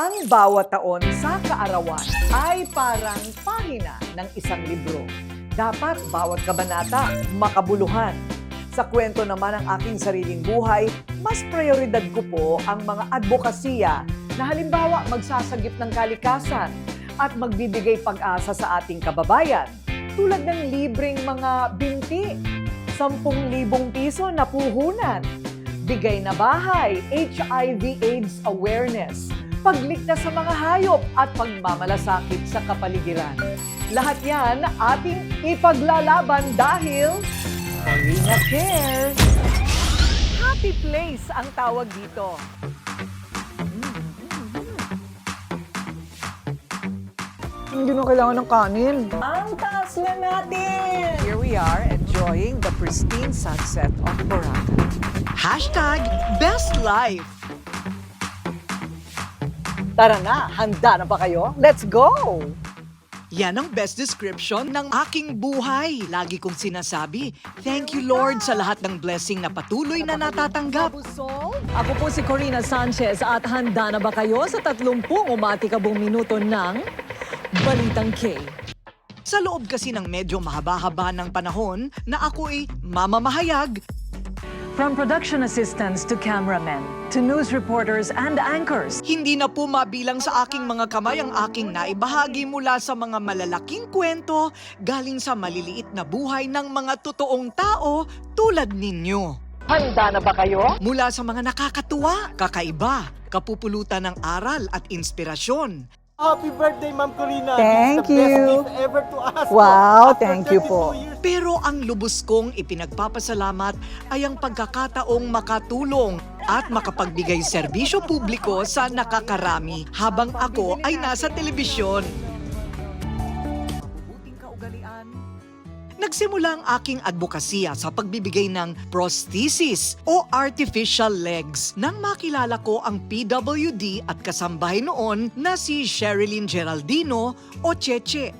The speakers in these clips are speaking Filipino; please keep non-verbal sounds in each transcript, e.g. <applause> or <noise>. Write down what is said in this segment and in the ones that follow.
Ang bawat taon sa kaarawan ay parang pahina ng isang libro. Dapat bawat kabanata makabuluhan. Sa kwento naman ng aking sariling buhay, mas prioridad ko po ang mga advokasya na halimbawa magsasagip ng kalikasan at magbibigay pag-asa sa ating kababayan. Tulad ng libreng mga binti, 10,000 piso na puhunan, bigay na bahay, HIV-AIDS awareness, pagligtas sa mga hayop at pagmamalasakit sa kapaligiran. Lahat yan ating ipaglalaban dahil Arena Cares. Happy place ang tawag dito. Hindi na kailangan ng kanin. Ang taas na natin! Here we are enjoying the pristine sunset of Boracay. Hashtag Best Life. Tara na, handa na ba kayo? Let's go! Yan ang best description ng aking buhay. Lagi kong sinasabi, thank you Lord sa lahat ng blessing na patuloy na natatanggap. Ako po si Corina Sanchez at handa na ba kayo sa 30 umatikabong minuto ng Balitang K? Sa loob kasi ng medyo mahaba-haba ng panahon na ako'y mamamahayag, From production assistants to cameramen, to news reporters and anchors, hindi na po mabilang sa aking mga kamay ang aking naibahagi mula sa mga malalaking kwento galing sa maliliit na buhay ng mga totoong tao tulad ninyo. Handa na ba kayo? Mula sa mga nakakatuwa, kakaiba, kapupulutan ng aral at inspirasyon, Happy birthday, Ma'am Corina. Thank the you. best gift ever to us. Wow, After thank you 32 po. years, Pero ang lubos kong ipinagpapasalamat ay ang pagkakataong makatulong at makapagbigay serbisyo publiko sa nakakarami habang ako ay nasa telebisyon. Nagsimula ang aking advokasya sa pagbibigay ng prosthesis o artificial legs nang makilala ko ang PWD at kasambahay noon na si Sherilyn Geraldino o Cheche.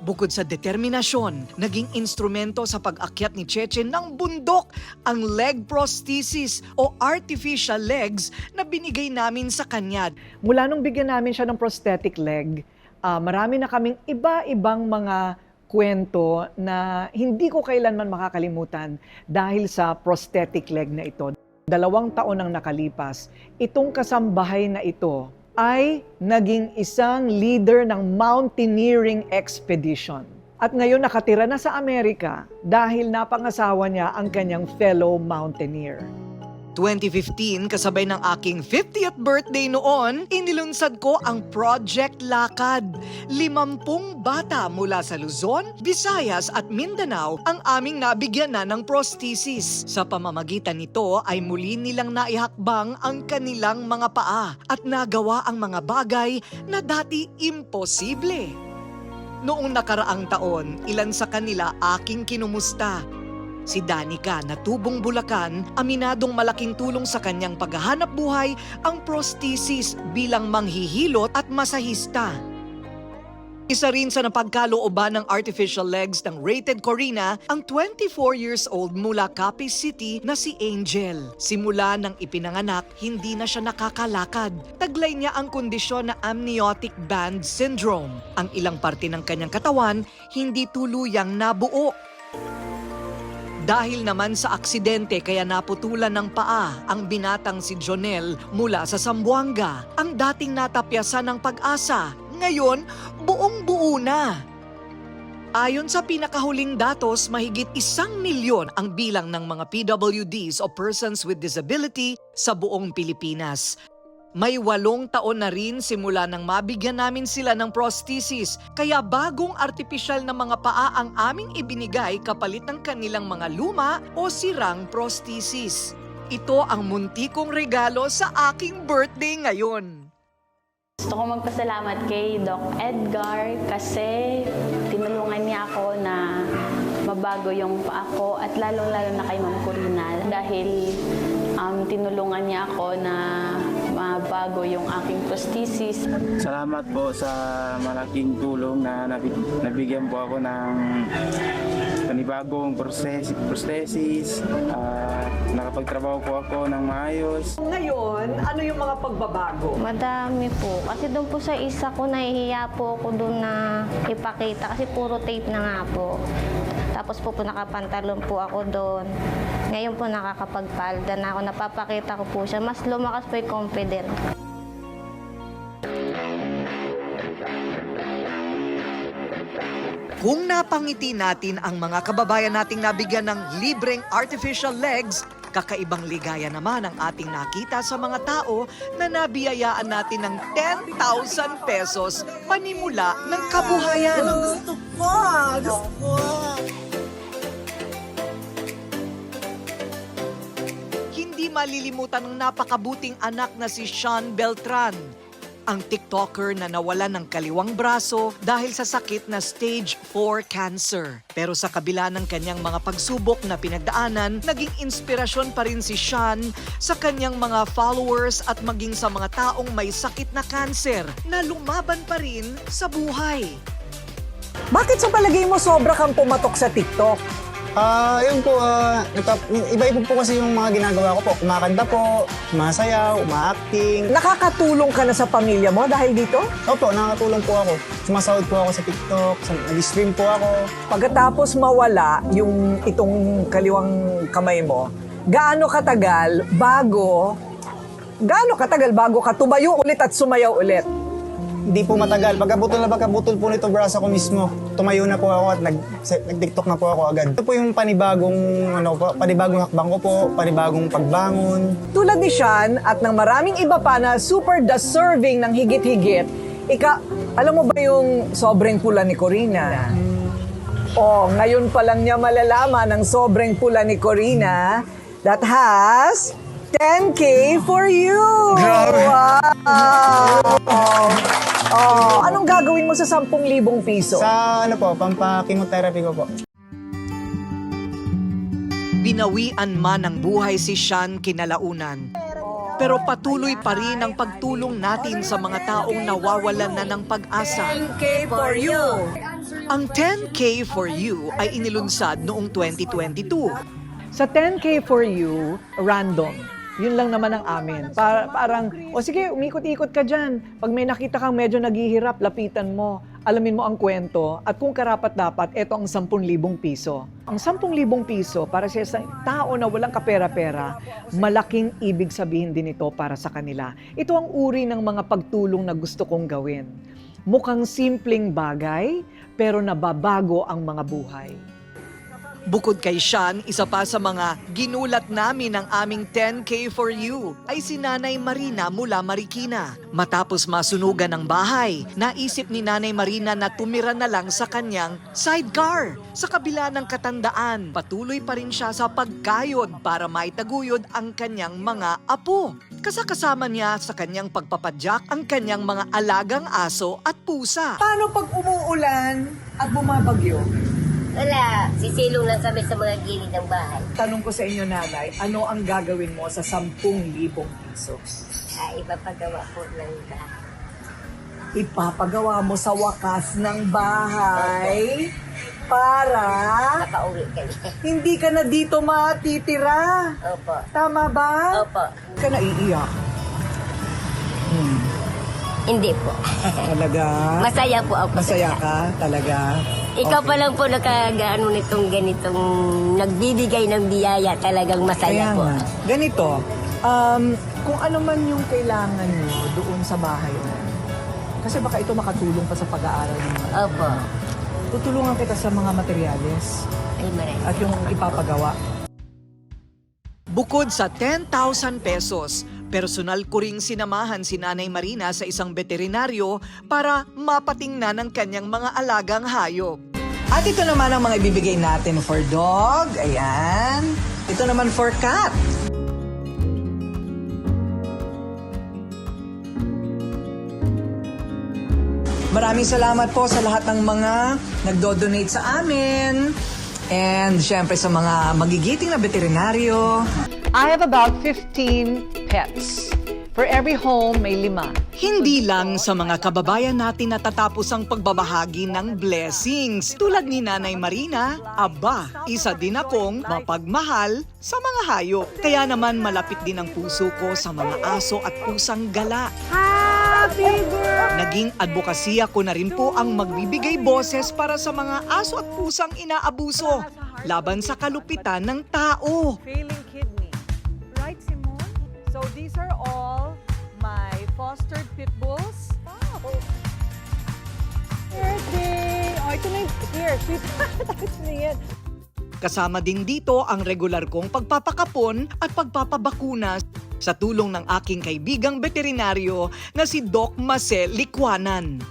Bukod sa determinasyon, naging instrumento sa pag-akyat ni Cheche ng bundok ang leg prosthesis o artificial legs na binigay namin sa kanya. Mula nung bigyan namin siya ng prosthetic leg, ah, marami na kaming iba-ibang mga kwento na hindi ko kailanman makakalimutan dahil sa prosthetic leg na ito. Dalawang taon ang nakalipas, itong kasambahay na ito ay naging isang leader ng mountaineering expedition. At ngayon nakatira na sa Amerika dahil napangasawa niya ang kanyang fellow mountaineer. 2015, kasabay ng aking 50th birthday noon, inilunsad ko ang Project Lakad. Limampung bata mula sa Luzon, Visayas at Mindanao ang aming nabigyan na ng prosthesis. Sa pamamagitan nito ay muli nilang naihakbang ang kanilang mga paa at nagawa ang mga bagay na dati imposible. Noong nakaraang taon, ilan sa kanila aking kinumusta. Si Danica na tubong Bulacan, aminadong malaking tulong sa kanyang paghahanap buhay ang prosthesis bilang manghihilot at masahista. Isa rin sa napagkalooban ng artificial legs ng Rated Corina ang 24 years old mula Capiz City na si Angel. Simula nang ipinanganak, hindi na siya nakakalakad. Taglay niya ang kondisyon na amniotic band syndrome. Ang ilang parte ng kanyang katawan hindi tuluyang nabuo dahil naman sa aksidente kaya naputulan ng paa ang binatang si Jonel mula sa Sambuanga, ang dating natapyasan ng pag-asa, ngayon buong buo na. Ayon sa pinakahuling datos, mahigit isang milyon ang bilang ng mga PWDs o persons with disability sa buong Pilipinas. May walong taon na rin simula nang mabigyan namin sila ng prosthesis, kaya bagong artipisyal na mga paa ang aming ibinigay kapalit ng kanilang mga luma o sirang prosthesis. Ito ang munti kong regalo sa aking birthday ngayon. Gusto ko magpasalamat kay Doc Edgar kasi tinulungan niya ako na mabago yung paa ko at lalong-lalo na kay Ma'am Corina dahil um, tinulungan niya ako na mabago yung aking prosthesis. Salamat po sa malaking tulong na nabig- nabigyan po ako ng panibagong proses- prosthesis, at nakapagtrabaho po ako ng maayos. Ngayon, ano yung mga pagbabago? Madami po. Kasi doon po sa isa ko, nahihiya po ako doon na ipakita. Kasi puro tape na nga po. Tapos po po nakapantalon po ako doon. Ngayon po nakakapagpalda na ako. Napapakita ko po siya. Mas lumakas po yung confident. Kung napangiti natin ang mga kababayan nating nabigyan ng libreng artificial legs, kakaibang ligaya naman ang ating nakita sa mga tao na nabiyayaan natin ng 10,000 pesos panimula ng kabuhayan. Hindi malilimutan ng napakabuting anak na si Sean Beltran. Ang TikToker na nawalan ng kaliwang braso dahil sa sakit na stage 4 cancer. Pero sa kabila ng kanyang mga pagsubok na pinagdaanan, naging inspirasyon pa rin si Sean sa kanyang mga followers at maging sa mga taong may sakit na cancer na lumaban pa rin sa buhay. Bakit sa palagay mo sobra kang pumatok sa TikTok? Ah, yun po, ah, iba-iba po kasi yung mga ginagawa ko po. Kumakanta po, sumasayaw, uma-acting. Nakakatulong ka na sa pamilya mo dahil dito? Opo, nakakatulong po ako. Sumasahod po ako sa TikTok, sa- nag-stream po ako. Pagkatapos mawala yung itong kaliwang kamay mo, gaano katagal bago gaano katagal bago ka tumayo ulit at sumayaw ulit? Hindi po matagal. Pagkabutol na pagkabutol po nito braso ko mismo, tumayo na po ako at nag, nag-TikTok na po ako agad. Ito po yung panibagong, ano po, panibagong hakbang ko po, panibagong pagbangon. Tulad ni Sean at ng maraming iba pa na super deserving ng higit-higit, ika, alam mo ba yung sobrang pula ni Corina? Oh, ngayon pa lang niya malalaman ang sobrang pula ni Corina that has 10K for you! Wow! Oh, anong gagawin mo sa 10,000 piso? Sa ano po, pampakimotherapy ko po. Binawian man ng buhay si Sean kinalaunan. Pero patuloy pa rin ang pagtulong natin sa mga taong nawawalan na ng pag-asa. 10K for you! Ang 10K for you ay inilunsad noong 2022. Sa 10K for you, random. Yun lang naman ang amin. Para, parang, o sige, umikot-ikot ka dyan. Pag may nakita kang medyo naghihirap, lapitan mo. Alamin mo ang kwento. At kung karapat dapat, ito ang 10,000 piso. Ang 10,000 piso para sa isang tao na walang kapera-pera, malaking ibig sabihin din ito para sa kanila. Ito ang uri ng mga pagtulong na gusto kong gawin. Mukhang simpleng bagay, pero nababago ang mga buhay. Bukod kay Sean, isa pa sa mga ginulat namin ng aming 10K for you ay si Nanay Marina mula Marikina. Matapos masunugan ng bahay, naisip ni Nanay Marina na tumira na lang sa kanyang sidecar. Sa kabila ng katandaan, patuloy pa rin siya sa pagkayod para maitaguyod ang kanyang mga apo. Kasakasama niya sa kanyang pagpapadyak ang kanyang mga alagang aso at pusa. Paano pag umuulan at bumabagyo? Wala, sisilong lang kami sa mga gilid ng bahay. Tanong ko sa inyo, nanay, ano ang gagawin mo sa 10,000 piso? Ah, ipapagawa po ng bahay. Ipapagawa mo sa wakas ng bahay para Nakauwi kami. <laughs> hindi ka na dito matitira. Opo. Tama ba? Opo. Hindi ka naiiyak. Hindi po. <laughs> Talaga? Masaya po ako. Masaya ka? Talaga? Ikaw pa lang po nakagaano nitong ganitong nagbibigay ng biyaya. Talagang masaya Kaya po. nga. Ganito, um, kung ano man yung kailangan nyo doon sa bahay mo, kasi baka ito makatulong pa sa pag-aaral ng mga Opo. Tutulungan kita sa mga materyales Ay, maray. at yung ipapagawa. Bukod sa 10,000 pesos, personal ko ring sinamahan si Nanay Marina sa isang veterinaryo para mapatingnan ang kanyang mga alagang hayop. At ito naman ang mga ibibigay natin for dog. Ayan. Ito naman for cat. Maraming salamat po sa lahat ng mga nagdo-donate sa amin. And syempre sa mga magigiting na veterinaryo. I have about 15 pets. For every home, may lima. Hindi lang sa mga kababayan natin natatapos ang pagbabahagi ng blessings. Tulad ni Nanay Marina, aba, isa din akong mapagmahal sa mga hayop. Kaya naman malapit din ang puso ko sa mga aso at pusang gala. Naging advokasya ko na rin po ang magbibigay boses para sa mga aso at pusang inaabuso laban sa kalupitan ng tao. Failing kidney. So these are all my fostered pit bulls. Wow! Birthday! Oh, ito na yung, here, sweet. Ito na yan. Kasama din dito ang regular kong pagpapakapon at pagpapabakuna sa tulong ng aking kaibigang veterinaryo na si Doc Marcel Likwanan.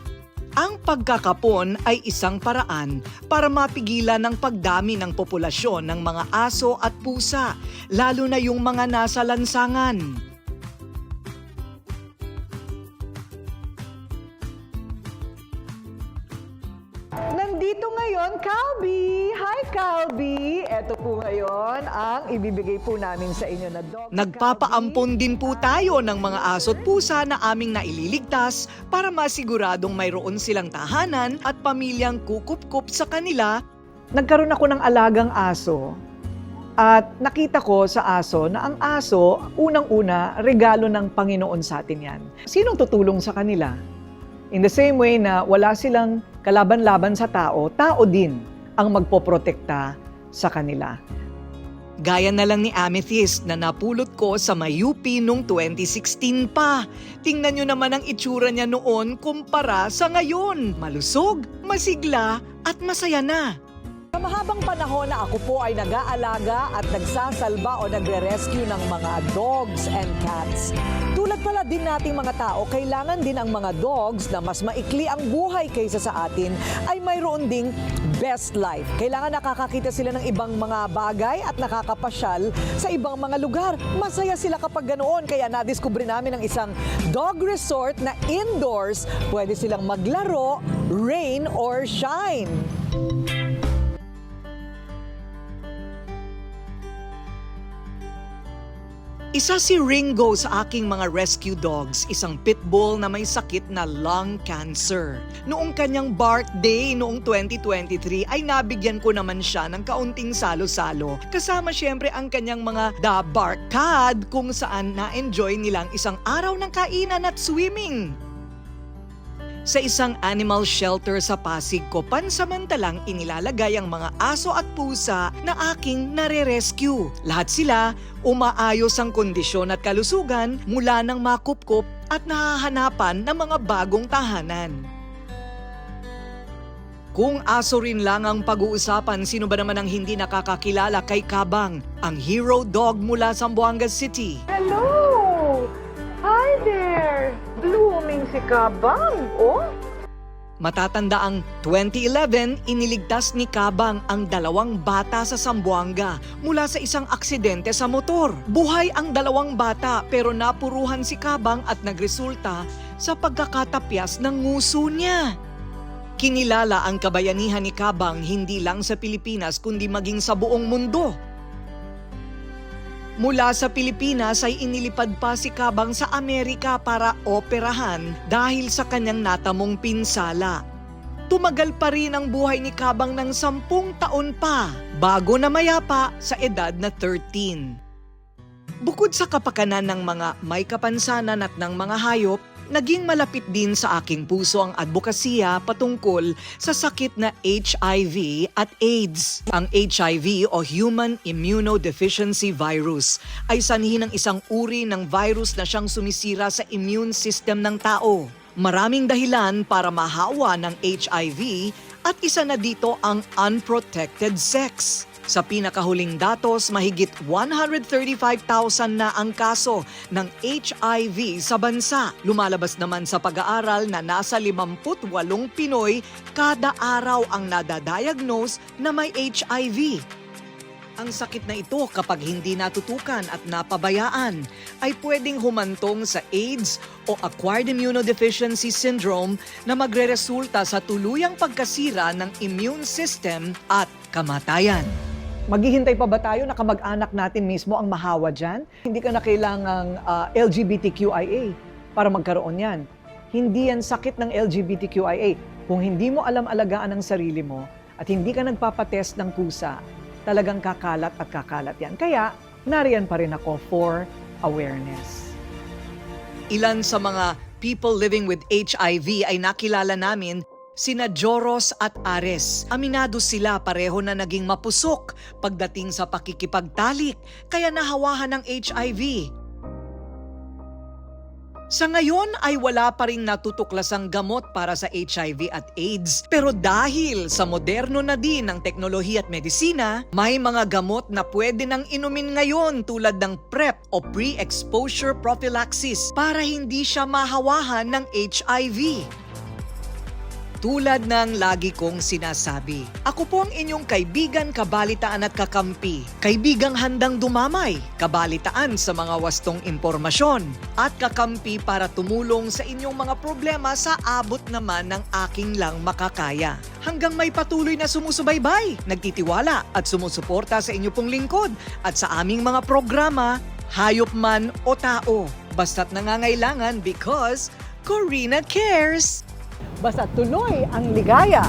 Ang pagkakapon ay isang paraan para mapigilan ang pagdami ng populasyon ng mga aso at pusa, lalo na yung mga nasa lansangan. Po ngayon ang ibibigay po namin sa inyo na dog. Nagpapaampon din po tayo ng mga aso at pusa na aming naililigtas para masiguradong mayroon silang tahanan at pamilyang kukup-kup sa kanila Nagkaroon ako ng alagang aso at nakita ko sa aso na ang aso, unang-una, regalo ng Panginoon sa atin yan. Sinong tutulong sa kanila? In the same way na wala silang kalaban-laban sa tao, tao din ang magpoprotekta sa kanila. Gaya na lang ni Amethyst na napulot ko sa Mayupi noong 2016 pa. Tingnan nyo naman ang itsura niya noon kumpara sa ngayon. Malusog, masigla at masaya na. Sa mahabang panahon na ako po ay nag-aalaga at nagsasalba o nagre-rescue ng mga dogs and cats. Tulad din nating mga tao, kailangan din ang mga dogs na mas maikli ang buhay kaysa sa atin ay mayroon ding best life. Kailangan nakakakita sila ng ibang mga bagay at nakakapasyal sa ibang mga lugar. Masaya sila kapag ganoon. Kaya nadiskubre namin ang isang dog resort na indoors. Pwede silang maglaro, rain or shine. Isa si Ringo sa aking mga rescue dogs, isang pit bull na may sakit na lung cancer. Noong kanyang birthday noong 2023 ay nabigyan ko naman siya ng kaunting salo-salo. Kasama siyempre ang kanyang mga da barkad kung saan na-enjoy nilang isang araw ng kainan at swimming. Sa isang animal shelter sa Pasig ko, pansamantalang inilalagay ang mga aso at pusa na aking nare-rescue. Lahat sila umaayos ang kondisyon at kalusugan mula ng makupkop at nahahanapan ng mga bagong tahanan. Kung aso rin lang ang pag-uusapan, sino ba naman ang hindi nakakakilala kay Kabang, ang hero dog mula Zamboanga City? Hello! Hi there! Si Kabang, oh! Matatanda ang 2011, iniligtas ni Kabang ang dalawang bata sa Sambuanga mula sa isang aksidente sa motor. Buhay ang dalawang bata pero napuruhan si Kabang at nagresulta sa pagkakatapyas ng nguso niya. Kinilala ang kabayanihan ni Kabang hindi lang sa Pilipinas kundi maging sa buong mundo. Mula sa Pilipinas ay inilipad pa si Kabang sa Amerika para operahan dahil sa kanyang natamong pinsala. Tumagal pa rin ang buhay ni Kabang ng sampung taon pa bago na mayapa sa edad na 13. Bukod sa kapakanan ng mga may kapansanan at ng mga hayop, naging malapit din sa aking puso ang advokasya patungkol sa sakit na HIV at AIDS. Ang HIV o Human Immunodeficiency Virus ay sanhi ng isang uri ng virus na siyang sumisira sa immune system ng tao. Maraming dahilan para mahawa ng HIV at isa na dito ang unprotected sex. Sa pinakahuling datos, mahigit 135,000 na ang kaso ng HIV sa bansa. Lumalabas naman sa pag-aaral na nasa 58 Pinoy kada araw ang nadadiagnose na may HIV. Ang sakit na ito kapag hindi natutukan at napabayaan ay pwedeng humantong sa AIDS o Acquired Immunodeficiency Syndrome na magreresulta sa tuluyang pagkasira ng immune system at kamatayan. Maghihintay pa ba tayo na kamag-anak natin mismo ang mahawa dyan? Hindi ka na kailangang ah, LGBTQIA para magkaroon yan. Hindi yan sakit ng LGBTQIA. Kung hindi mo alam alagaan ang sarili mo at hindi ka nagpapatest ng kusa, talagang kakalat at kakalat yan. Kaya, nariyan pa rin ako for awareness. Ilan sa mga people living with HIV ay nakilala namin sina Joros at Ares. Aminado sila pareho na naging mapusok pagdating sa pakikipagtalik kaya nahawahan ng HIV. Sa ngayon ay wala pa ring natutuklasang gamot para sa HIV at AIDS. Pero dahil sa moderno na din ang teknolohiya at medisina, may mga gamot na pwede nang inumin ngayon tulad ng PrEP o Pre-Exposure Prophylaxis para hindi siya mahawahan ng HIV. Tulad ng lagi kong sinasabi, ako po ang inyong kaibigan, kabalitaan at kakampi. Kaibigang handang dumamay, kabalitaan sa mga wastong impormasyon, at kakampi para tumulong sa inyong mga problema sa abot naman ng aking lang makakaya. Hanggang may patuloy na sumusubaybay, nagtitiwala at sumusuporta sa inyo pong lingkod at sa aming mga programa, hayop man o tao. Basta't nangangailangan because Corina cares! Basta tuloy ang ligaya